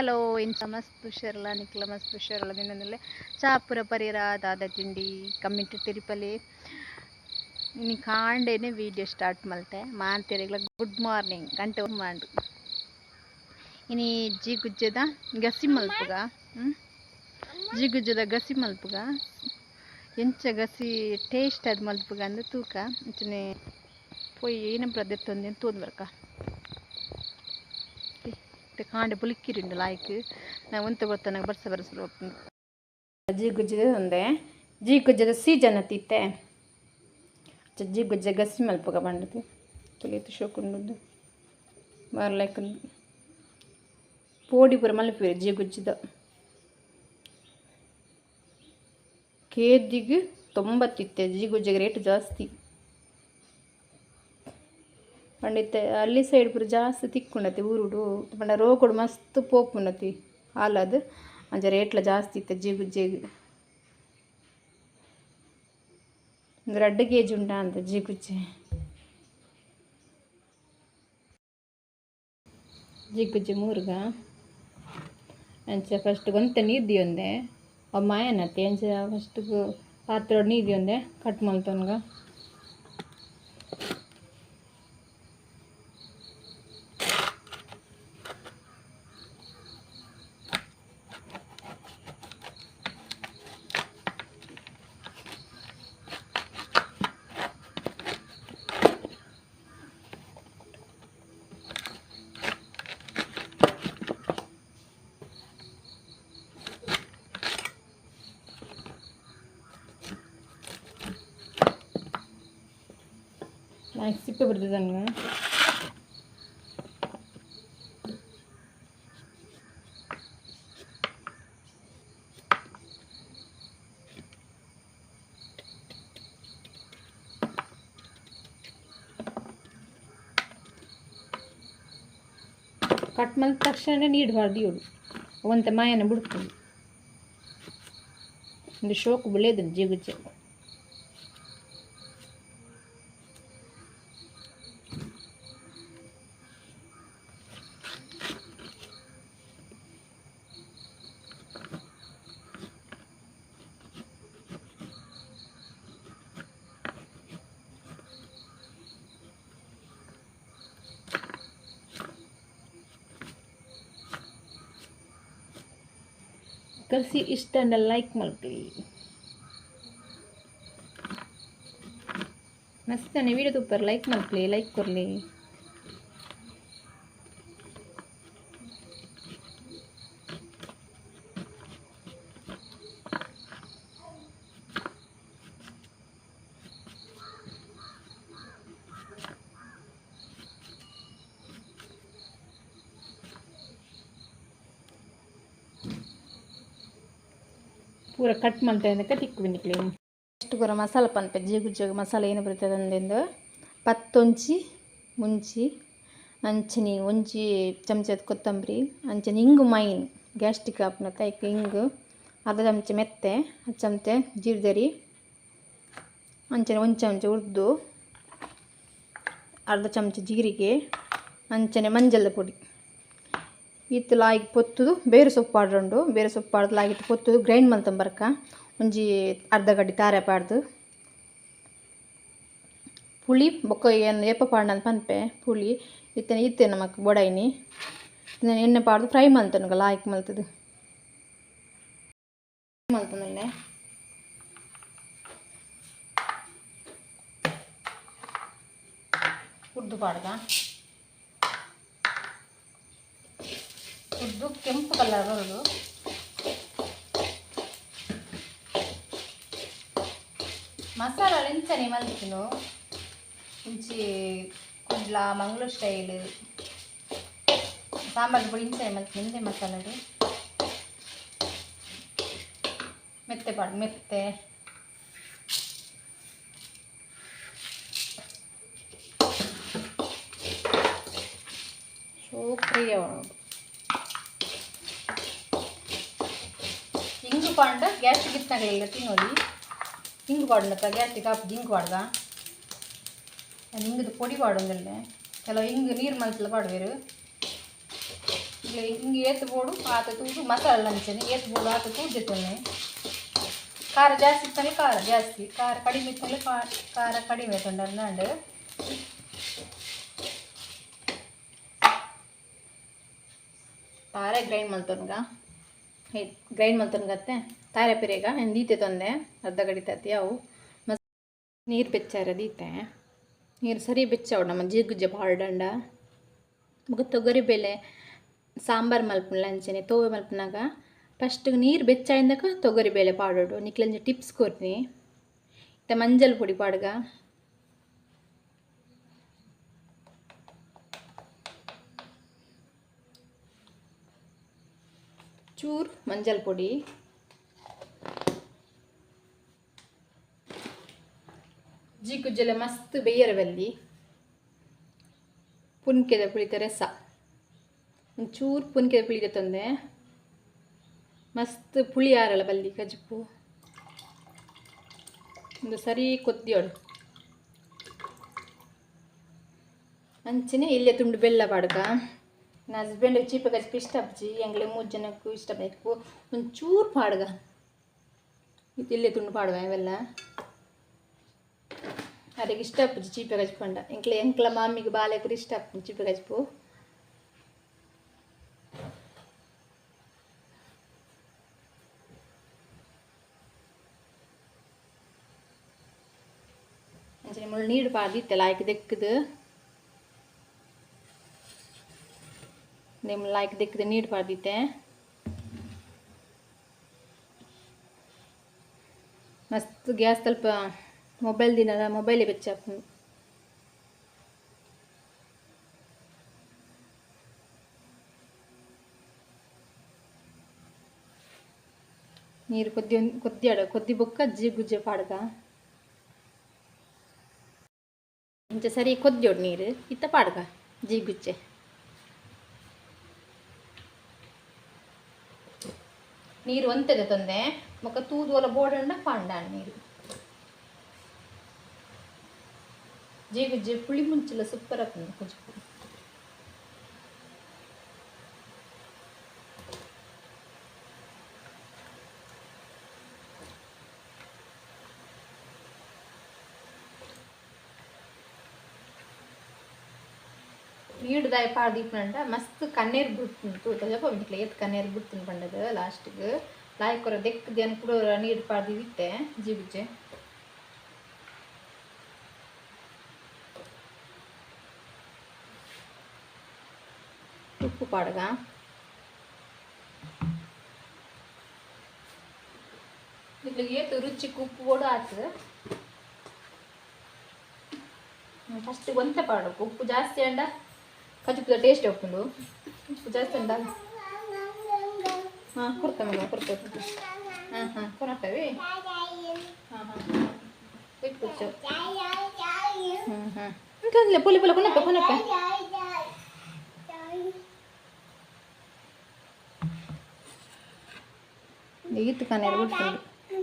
Hello ಇಂಥ ಮಸ್ತ್ ಹುಷಾರಲ್ಲ ನಿಕ್ಲ ಮಸ್ತ್ ಹುಷಾರಲ್ಲ ನಿನ್ನಲ್ಲಿ ಚಾಪುರ ಪರಿರ ದಾದ ತಿಂಡಿ ಕಮ್ಮಿಟ್ಟು ತಿರುಪಲಿ. ಇನ್ನು ಕಾಂಡೇನೆ ವಿಡಿಯೋ ಸ್ಟಾರ್ಟ್ ಮಲ್ತೆ. ಮಾಂತಿರಿಗ್ಲ ಗುಡ್ ಮಾರ್ನಿಂಗ್ ಗಂಟೆ ಒಂದು ಮಾಡು ಇನಿ ಜಿ ಗುಜ್ಜದ ಗಸಿ ಮಲ್ಪುಗ, ಹ್ಮ್? ಜಿ ಗುಜ್ಜದ ಗಸಿ ಮಲ್ಪುಗ. ಎಂಚ ಗಸಿ ಟೇಸ್ಟ್ ಅದು ಮಲ್ಪುಗ ಅಂದ್ರೆ ತೂಕ. ಇಂಚನೆ ಪೊಯ್ ಏನಪ್ಪ ದೆತ್ತೊಂದು ತೋದು ಕಾಂಡೆ ಪುಲಿಕ್ಕಿರಿಂಡು ಲಾಯ್ಕ್ ನಾವು ಒಂತ ಬರ್ತಾನೆ ಬರ್ಸ ಬರ್ಸ ಜಿ ಗುಜ್ಜದ ಒಂದೆ. ಜಿ ಗುಜ್ಜದ ಸೀಜನ್ ಅತ್ತಿತ್ತೆ ಜಿ ಗುಜ್ಜ ಗಸಿ ಮಲ್ಪಗ ಬಂಡದು ತುಳಿತು ಶೋಕುಂಡು ಬರ್ಲೈಕ್ ಪೋಡಿ ಪುರ ಮಲ್ಪಿರಿ ಜಿ ಗುಜ್ಜದ. ಕೇದಿಗೆ ತೊಂಬತ್ತಿತ್ತೆ ಜಿ ಗುಜ್ಜಗೆ ರೇಟ್ ಜಾಸ್ತಿ. ಪಂಡಿತ ಅಲ್ಲಿ ಸೈಡ್ ಪೂರ ಜಾಸ್ತಿ ತಿಕ್ಕುಂಡತಿ ಊರುಡು ಪಂಡ ರೋಕೊಡು ಮಸ್ತ್ ಪೋಪುಂಡತಿ ಹಾಲದು ಅಂಚ ರೇಟ್ಲ ಜಾಸ್ತಿ ಇತ್ತೆ ಜಿಗು ಜಿಗು ಒಂದು ರಡ್ಡು ಕೆ ಜಿ ಉಂಟಾ ಅಂತ ಜಿಗುಜ್ಜೆ ಜಿಗುಜ್ಜೆ ಮೂರ್ಗ ಅಂಚ ಫಸ್ಟ್ ಗೊಂತ ನೀರ್ದಿ ಒಂದೆ ಅವ್ ಮಾಯನತ್ತೆ ಅಂಚ ಫಸ್ಟ್ ಪಾತ್ರ ನೀರ್ದಿ சிப்பை பிடிச்சதாங்க ಕಟ್ ಮಾಡಿದ ತಕ್ಷಣ ನೀಡಬಾರ್ದು ಇವಳು ಒಂದು ಮಾಯನ ಬಿಡ್ಕೊಂಡು ಒಂದು ಶೋಕು ಬೆಳೆಯೋದು ಜೀವಕ್ಕೆ ಕಲಿಸಿ ಇಷ್ಟ ಲೈಕ್ ಮಾಡ್ತೀವಿ ಮಸ್ತಾನೆ ವಿಡಿಯೋ ತುಪ್ಪರ್ ಲೈಕ್ ಮಾಡಿ ಲೈಕ್ ಕೊರಲಿ ಪೂರ ಕಟ್ ಮಾಡ್ತಾ ತಿಕ್ಕು ಬಿನ್ನಿಕ್ಲಿ ಎಷ್ಟು ಪೂರ ಮಸಾಲ ಪನ್ಪೆ, ಜಿಗು ಜೀಗು ಮಸಾಲ ಏನು ಬರ್ತದೆ ಅಂದೆಂದು ಪತ್ತೊಂಚಿ, ಮುಂಚಿ, ಅಂಚನಿ, ಒಂಚಿ ಚಮಚದ ಕೊತ್ತಂಬರಿ, ಅಂಚನಿ ಹಿಂಗು ಮೈನ್ ಗ್ಯಾಸ್ಟಿಕ್ ಆಪ್ನ ಈಗ ಹಿಂಗು ಅರ್ಧ ಚಮಚ ಮೆತ್ತೆ, ಅರ್ಧ ಚಮಚ ಜೀರ್ದರಿ, ಅಂಚನೆ ಒಂದು ಚಮಚ ಉರ್ದು, ಅರ್ಧ ಚಮಚ ಜೀರಿಗೆ, ಅಂಚನೆ ಮಂಜಲ್ ಪುಡಿ. ಇತ್ತು ಲಾಯ್ಕ್ ಪೊತ್ತುದು, ಬೇರೆ ಸೊಪ್ಪು ಪಾಡ್ರಂಡು. ಬೇರೆ ಸೊಪ್ಪು ಪಾಡ್ದು ಲಾಗಿಟ್ಟು ಪೊತ್ತುದು, ಗ್ರೈಂಡ್ ಮಲ್ತಂಬರ್ಕ ಒಂಜಿ ಅರ್ಧ ಗಡ್ಡಿ ತಾರೆ ಪಾಡ್ದು. ಪುಳಿ, ಬೊಕ್ಕ ಏನು ಎಪ್ಪ ಪಾಡ್ನ ಪನ್ಪೆ, ಪುಳಿ. ಇತ್ತನ ಇತ್ತೆ ನಮಗೆ ಇದನ್ನ ಎಣ್ಣೆ ಪಾಡ್ದು ಫ್ರೈ ಮಲ್ತನಗ ಲಾಯ್ಕ್ ಮಲ್ತದು. ಮಲ್ತನಲ್ಲೇ. ಉರ್ದು ಪಾಡ್ದ. ಉದ್ದು ಕೆಂಪು ಕಲರ್ ಬರೋದು ಮಸಾಲ ಎಂಚನೆ ಮಲ್ತಿನು ಇಂಚಿ ಕುಡ್ಲ ಮಂಗಳೂರು ಸ್ಟೈಲ್ ಸಾಂಬಾರು ಪುಡಿ ಇಂಚನೆ ಮಲ್ತೀನಿ ಇಂದೆ ಮಸಾಲೆ ಮೆತ್ತೆ ಪಾಡು ಮೆತ್ತೆ ಸೂಪ್ರಿಯ ಇಂಗು ಪಾಂಡ ಗ್ಯಾಸ್ಟಿಗೆ ಇತ್ತನಾಗಲಿಲ್ಲ ತಿನ್ನೋದು ಇಂಗು ಪಾಡಲಪ್ಪ ಗ್ಯಾಸ್ಟಿಗೆ ಹಾಕಿ ಇಂಗು ಪಾಡ್ದ ನಾನು ಇಂಗದು ಪೊಡಿ ಪಾಡೋಂಗಿಲ್ಲ ಕೆಲವು ಇಂಗು ನೀರು ಮನಸ್ಸಿಲ್ಲ ಪಾಡುವೇರು இல்லை இங்கே ஏற்று போடும் ஆற்ற தூட்டு மசாலா நினச்சேன் ஏற்று போடும் ஆற்ற தூட்டுத்தேன் ಖಾರ ಜಾಸ್ತಿ ಇತ್ತಂದ್ರೆ ಖಾರ ಜಾಸ್ತಿ ಖಾರ ಕಡಿಮೆ ಇತ್ತಂದ್ರೆ ಖಾರ ಕಡಿಮೆ ತೊಂದರೆ ನಂಡು ಖಾರ ಗ್ರೈಂಡ್ ಮಾಡ್ತೋನ್ಗ ಗ್ರೈಂಡ್ ಮಲ್ತೊನ್ಗತ್ತೆ ತಾರೆ ಪೆರೆಗ ಎಂದೀತೆ ತೊಂದೆ? ಅರ್ಧ ಗಡಿತತಿ ಅವು. ಮಸ್ ನೀರು ಬೆಚ್ಚಾರ ದೀತೆ. ನೀರು ಸರಿ ಬೆಚ್ಚವು ನಮ್ಮ ಜಿಗುಜ್ಜೆ ದಂಡ ಮುಗ ತೊಗರಿ ಬೇಳೆ ಸಾಂಬಾರು ಮಲ್ಪುನ ಅಂಚೆನೆ, ತೋವೆ ಮಲ್ಪನಾಗ ಫಸ್ಟ್ ನೀರು ಬೆಚ್ಚಾಯಿಂದಕ ತೊಗರಿ ಬೇಳೆ ಪಾಡೋಡು. ನಿಕ್ಲಂಜ ಟಿಪ್ಸ್ ಕೊರ್ನಿ. ಇತ್ತ ಮಂಜಲ್ ಪೊಡಿ ಪಾಡ್ಗ. ಚೂರ್ ಮಂಜಲ್ ಪೊಡಿ ಜೀಕುಜ್ಜೆಲ್ಲ ಮಸ್ತ್ ಬೇಯರ ಬಲ್ಲಿ ಪುನ್ಕೆದ ಪುಳಿತ ರಸ ಒಂಚೂರು ಪುನ್ಕೆದ ಪುಳಿದ ತಂದೆ ಮಸ್ತ್ ಪುಳಿ ಆರಲ್ಲ ಬಲ್ಲಿ ಕಜ್ಪು ಒಂದು ಸರಿ ಕೊತ್ತಿಯೋಳು ಅಂಚನೆ ಇಲ್ಲೇ ತುಂಡು ಬೆಲ್ಲ ಪಾಡ್ಕ ನನ್ನ ಹಸ್ಬೆಂಡ್ ಚೀಪ ಕಜ್ಪು ಇಷ್ಟ ಅಪ್ಜಿ ಎಂಗ್ಲೆ ಮೂರು ಜನಕ್ಕೂ ಇಷ್ಟ ಬೇಕು ಒಂಚೂರು ಪಾಡ್ಗ ಇದು ಇಲ್ಲೇ ತುಂಡು ಪಾಡ್ಗ ಇವೆಲ್ಲ ಅದಕ್ಕೆ ಇಷ್ಟ ಅಪ್ಪು ಚೀಪೆ ಗಜ್ಪಂಡ ಎಂಕ್ಲೆ ಎಂಕ್ಲ ಮಾಮಿಗೆ ಬಾಲೆಕರು ಇಷ್ಟ ಅಪ್ಪು ಚೀಪೆ ಗಜ್ಪು ಅಂಚನೆ ಮುಳ್ಳು ನೀರು ಪಾದಿತ್ತಲ್ಲ ನಿಮ್ಮ ಲೈಕ್ ದಿಕ್ಕದೆ ನೀಡಬಾರ್ದಿತ್ತೆ ಪಾದಿತ್ತೆ ಮಸ್ತ್ ಗ್ಯಾಸ್ ಸ್ವಲ್ಪ ಮೊಬೈಲ್ ದಿನ ಮೊಬೈಲೇ ಬೆಚ್ಚಾಕು ನೀರು ಕೊದ್ದಿ ಕೊದ್ದಿಯಾಡ ಕೊದ್ದಿ ಬುಕ್ಕ ಅಜ್ಜಿ ಗುಜ್ಜೆ ಪಾಡ್ಗ. ಇಂಚ ಸರಿ ಕೊದ್ದಿಯೋಡು ನೀರು, ಇತ್ತ ಪಾಡ್ಗ ಜಿ ಗುಜ್ಜೆ ನೀರು ಒಂತೆದ ತಂದೆ ಮಕ್ಕ ತೂದುವಲ ಬೋಡಂಡ ಪಾಂಡ ನೀರು. ಜೀಗುಜ್ಜೆ ಪುಳಿ ಮುಂಚಿಲ್ಲ ಸೂಪರ್ ಆಗ್ತದೆ ನೀಡ್ದಾಯ ಪಾಡ್ದೀಪಂಡ ಮಸ್ತ್ ಕಣ್ಣೀರು ಬಿಡ್ತು ತಜಪ ಇಟ್ಲ ಎತ್ ಕಣ್ಣೀರು ಬಿಡ್ತೀನಿ ಪಂಡದ ಲಾಸ್ಟ್ಗೆ. ಲಾಯ್ಕೊರ ದೆಕ್ ದೇನ್ ಕೂಡ ನೀರು ಪಾಡ್ದಿತ್ತೆ ಜೀಗುಜ್ಜೆ ಉಪ್ಪು ಪಾಡ್ಗ. ಇದ್ಲಿಗೆ ಏತು ರುಚಿಗೆ ಉಪ್ಪು ಕೂಡ ಆತು ಫಸ್ಟ್ ಒಂತೆ ಪಾಡು ಉಪ್ಪು ಜಾಸ್ತಿ ಅಂಡ? ಕಜುಪದ ಟೇಸ್ಟ್ ಹೋಗ್ಕೊಂಡು ಉಪ್ಪು ಜಾಸ್ತಿ ಅಂಡ ಹಾಂ ಕೊಡ್ತಾ ಮಗ ಕೊಡ್ತಾ ಹಾಂ ಹಾಂ ಕೊರತೇವೆ ಹಾಂ ಹಾಂ ಇಟ್ಬಿಟ್ಟು ಹ್ಞೂ ಹ್ಞೂ ಇಂಕಂದ್ಲೆ ಪೊಲಿ ಪೊಲ ಕೊನಪ್ಪ ಕೊನಪ್ಪ ಈತು ಕಣ್ಣೀರು ಬಿಡ್ತೀನಿ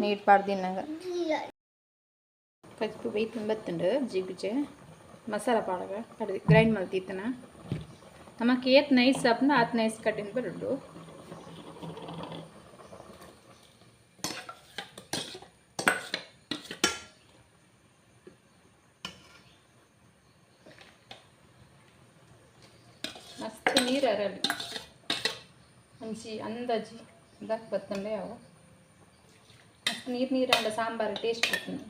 ನೀಟ್ ಪಾಡ್ದಿನಾಗ ಕಜ್ಪು ಬೈತು ಬತ್ತುಂಡು ಜಿಗುಜೆ ಮಸಾಲ ಪಾಡಗ ಕಡ್ದು ಗ್ರೈಂಡ್ ಮಲ್ತಿತ್ತನ ನಮಕ್ ಏತ್ ನೈಸ್ ಸಪ್ನ ಆತ್ ನೈಸ್ ಕಟ್ಟಿನ ಬರುಡು. ಮಸ್ತ್ ನೀರು ಅರಳಿ. ಹಂಚಿ ಅಂದಾಜಿ ಅಂದಾಜ್ ಬತ್ತಂಡೆ ಅವು. ಮಸ್ತ್ ನೀರು ನೀರು ಅಂಡ ಸಾಂಬಾರು ಟೇಸ್ಟ್ ಬರ್ತದೆ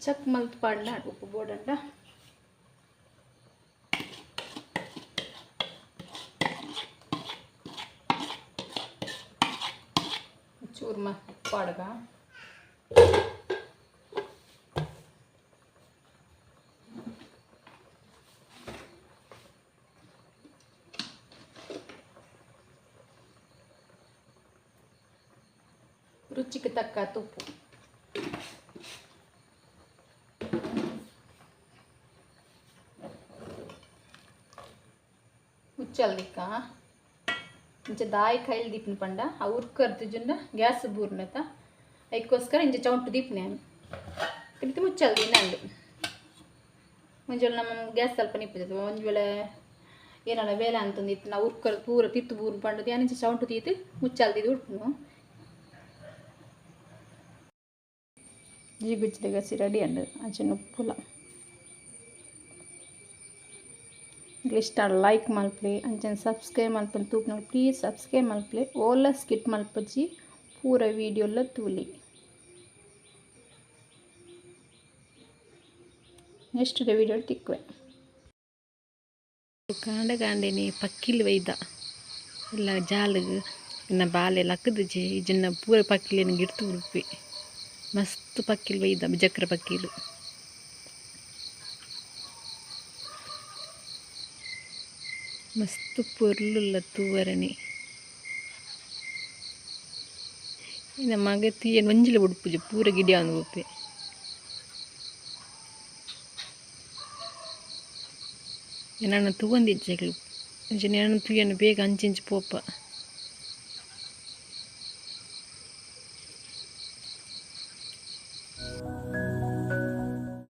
ಚಕ್ ಮಲ್ತ್ ಪಾಡ್ಲ ಉಪ್ಪು ಬೋಡಂಡ ಚೂರ್ಮ ಪಾಡ್ಗ ರುಚಿಗೆ ತಕ್ಕ ತುಪ್ಪು ಹುಚ್ಚಲ್ದಿಕ್ಕ? ಇಂಚ ದಾಯಿ ಕೈಲಿ ದೀಪನ ಪಂಡ, ಆ ಕರ್ದು ಜುಂಡ ಗ್ಯಾಸ್ ಬೂರ್ನತ ಅದಕ್ಕೋಸ್ಕರ ಇಂಚ ಚೌಂಟು ದೀಪನೆ ತಿರ್ತಿ ಮುಚ್ಚಲ್ ದಿನಂದು ಮುಂಜಾನೆ ನಮ್ಮ ಗ್ಯಾಸ್ ಸ್ವಲ್ಪ ನಿಪ್ಪುತ್ತದೆ ಒಂದು ವೇಳೆ ಏನಲ್ಲ ಬೇಲೆ ಅಂತಂದಿತ್ತು ನಾವು ಉರ್ಕರ್ ಪೂರ ತಿತ್ತು ಬೂರ್ ಪಂಡು ಏನಿಂಚ ಚೌಂಟು ತೀತು ಮುಚ್ಚಲ್ದಿದ್ದು ಉಡ್ಪುನು ಜಿಗುಜ್ಜಿದ ಗಸಿ ರೆಡಿ ಅಂಡು ಅಂಚೆನ ಉಪ್ಪುಲ ಇಷ್ಟ ಲೈಕ್ ಮಲ್ಪ್ಲೆ ಅಂಚನೆ subscribe ಮಲ್ಪನ ತೂಪಿನ please subscribe ಮಲ್ಪ್ಲೆ Ola skit ಮಲ್ಪಜ್ಜಿ ಪೂರ ವೀಡಿಯೋಲ ತೂಲಿ ನೆಕ್ಸ್ಟ್ ವೀಡಿಯೋ ತಿಕ್ಕುವೆ ಕಾಂಡ ಕಾಂಡೆನಿ ಪಕ್ಕಿಲ್ ಒಯ್ದ ಎಲ್ಲ ಜಾಲಗ್ ಇನ್ನ ಬಾಲೆ ಲಕ್ಕದಜೆ ಇಜನ್ನ ಪೂರ ಪಕ್ಕಿಲೇನು ಗಿಡ್ತು ಉಡುಪಿ ಮಸ್ತ್ ಪಕ್ಕಿಲ್ ಒಯ್ದ ಬಿಜಕ್ರ ಪಕ್ಕಿಲು ಮಸ್ತ್ ಪೊರ್ಲುಲ್ಲ ತೂವರಣಿ ಇನ್ನ ಮಗ ತೀಯನ್ ಒಂಜಿಲ ಉಡುಪುಜಿ ಪೂರ ಗಿಡ ಒಂದು ಉಪ್ಪೆ ನನ್ನ ತೂವಂದಿಜ್ಜೆಗಳು ಅಂಚನೆ ನನ್ನ ತೂಯನ್ನು ಬೇಗ ಅಂಚಿಂಚು ಪೋಪ